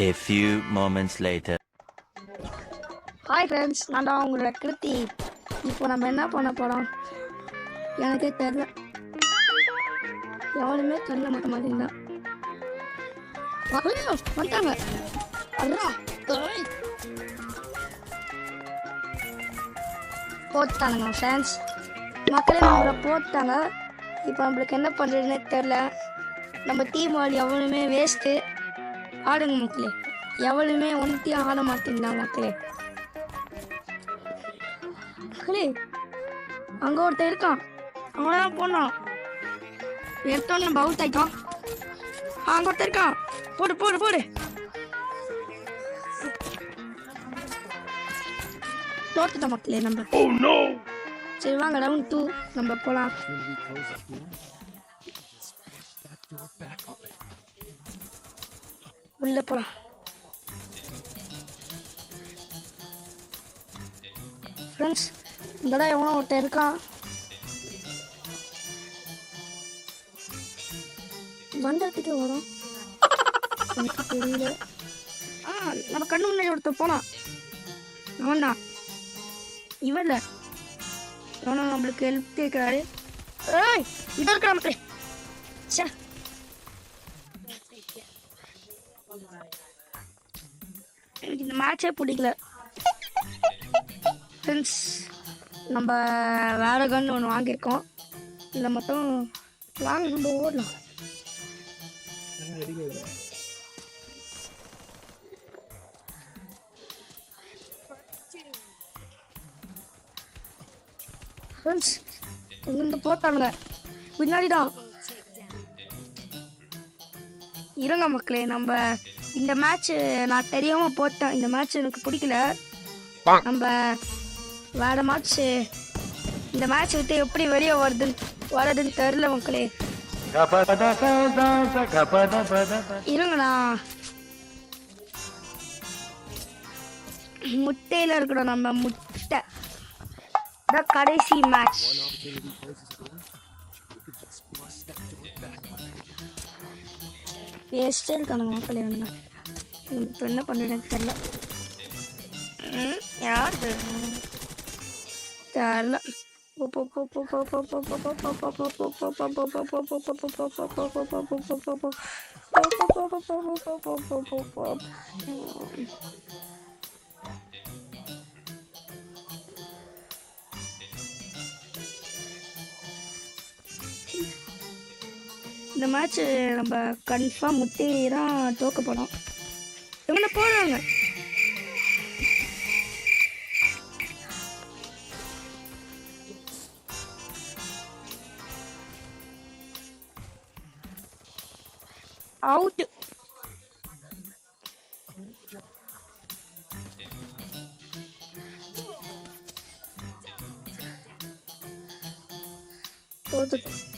A few moments later. Hi friends நான் தான் உங்களோட கிருத்தி. இப்போ நம்ம என்ன பண்ண போகிறோம் எனக்கே தெரில. எவனுமே தெரியல மாட்ட மாட்டேங்குதா. வந்துட்டாங்க. அதான் போட்டுட்டாங்க போட்டானுங்க ஃப்ரெண்ட்ஸ் மக்களே நம்மளை போட்டாங்க. இப்போ நம்மளுக்கு என்ன பண்ணுறதுன்னே தெரில. நம்ம டீம் ஆள் எவனுமே வேஸ்ட்டு ஆடுங்க மக்களே. எவனுமே ஒன்றையும் ஆட மாட்டேங்குதா மக்களே. மக்களே அங்கே ஒருத்தன் இருக்கான். அவன் தான் போனான் எடுத்தோன்னு அவுட் ஆயிட்டோம் அங்கே ஒருத்தன் இருக்கான். போடு போடு போடு. தோத்துட்டோம் மக்களே நம்ம. சரி வாங்க ரவுண்ட் டூ நம்ம போகலாம் உள்ள போலாம் ஃப்ரெண்ட்ஸ் இந்த தான் எவனோ ஒருத்தன் இருக்கான். மண்டலத்துக்கு வரும். எனக்கு தெரியல. ஆ நம்ம கண்ணு முன்னாடி ஒருத்தர் போனான். அவன் தான் இவன் இல்லை நம்மளுக்கு ஹெல்ப் கேட்குறாரு ஏய் இதோ இருக்கிற மக்களே. சே எனக்கு இந்த மேட்சே பிடிக்கல. ஃப்ரெண்ட்ஸ் நம்ம வேறு கன் ஒன்று வாங்கியிருக்கோம். இதில் மட்டும் வாங்க நம்ம ஓடலாம். ஃப்ரெண்ட்ஸ் இங்கிருந்து போட்டானுங்க. பின்னாடி தான் இருங்க மக்களே நம்ம இந்த மேட்ச் நான் தெரியாம போட்டேன். இந்த மேட்ச் எனக்கு பிடிக்கல. நம்ம வேற மேட்ச் இந்த மேட்ச் விட்டு எப்படி வெளியே வருதுன்னு வரதுன்னு தெரில மக்களே. இருங்கண்ணா. முட்டையில இருக்கணும் நம்ம முட்டை. இதான் கடைசி மேட்ச் வேஸ்டே இருக்கானுங்க மக்களே வேணுங்க இப்போ என்ன பண்ணுறது தெரில யார் தெரில இந்த மேட்ச் நம்ம கன்ஃபார்ம் முட்டையிலே தான் தோக்க போனோம் Ти мене поранив. Ауди. Вот это.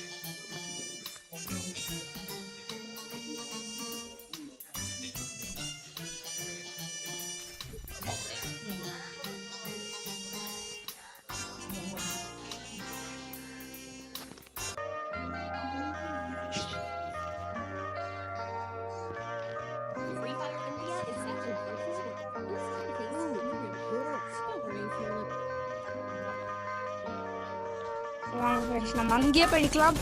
வாங்க நம்ம அங்கேயே படிக்கலாம்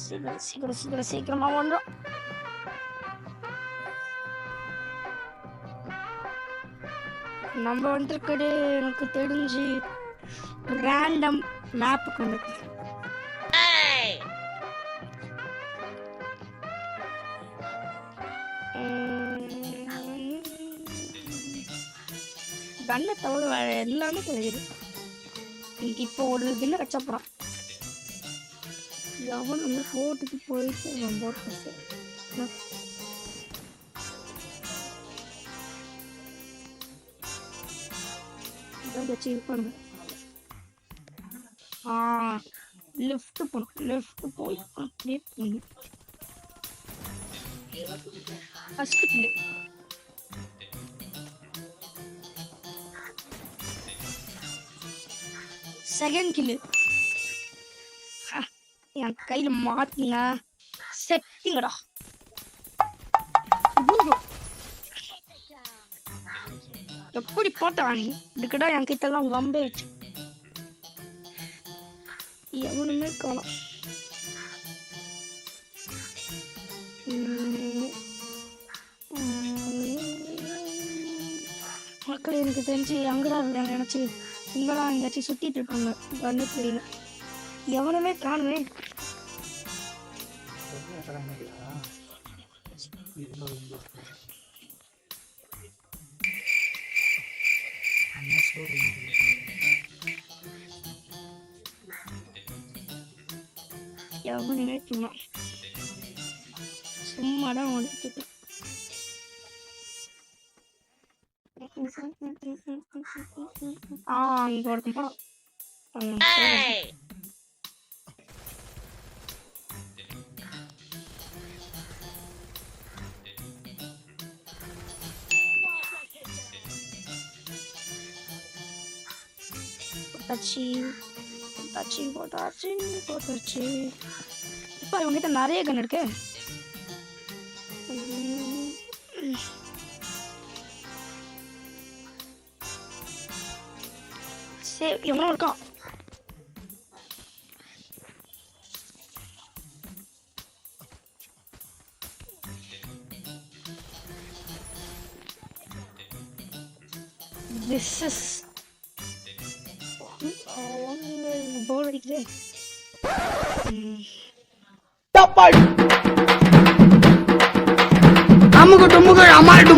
சீக்கிரம் சீக்கிரம் சீக்கிரம் சீக்கிரமா வந்துடும் நம்ம வந்துருக்கிறது எனக்கு தெரிஞ்சு ரேண்டம் மேப்புக்கு வந்து கண்ணை தவிர வேற எல்லாமே கிடைக்குது எனக்கு இப்போ ஒரு தின கச்சப்படான் அவன் வந்து ஃபோர்ட்டுக்கு போயிட்டு அவன் போட்டு எங்கேயாச்சும் இருப்பானுங்க ஆ லெஃப்ட் போகணும் லெஃப்ட் போய் அப்படியே போகணும் ஃபர்ஸ்ட் செகண்ட் கில்லு என் கையில் மாட்டிங்க செட்டிங்கடா எப்படி போட்டான் நீ இதுக்கிட்ட என் கிட்ட எல்லாம் வம்பே வச்சு. எவனுமே காணும். உம். மக்கள் எனக்கு தெரிஞ்சு அங்கதான் இருக்காங்க நினைச்சு இங்கெல்லாம் எங்கேயாச்சும் சுத்திட்டு இருப்பாங்க. வந்து தெரியல எவனுமே காணுமே எவனுமே சும்மா. சும்மா தான் வந்துட்டு ஆ இங்க ஒருத்தன் போலாம் போட்டாச்சு போட்டாச்சு போட்டாச்சு போட்டாச்சு இப்போ இவங்ககிட்ட நிறைய கன் இருக்கு. se yumruğunu kan. This is boring. Stop! I'm going to go. I'm going to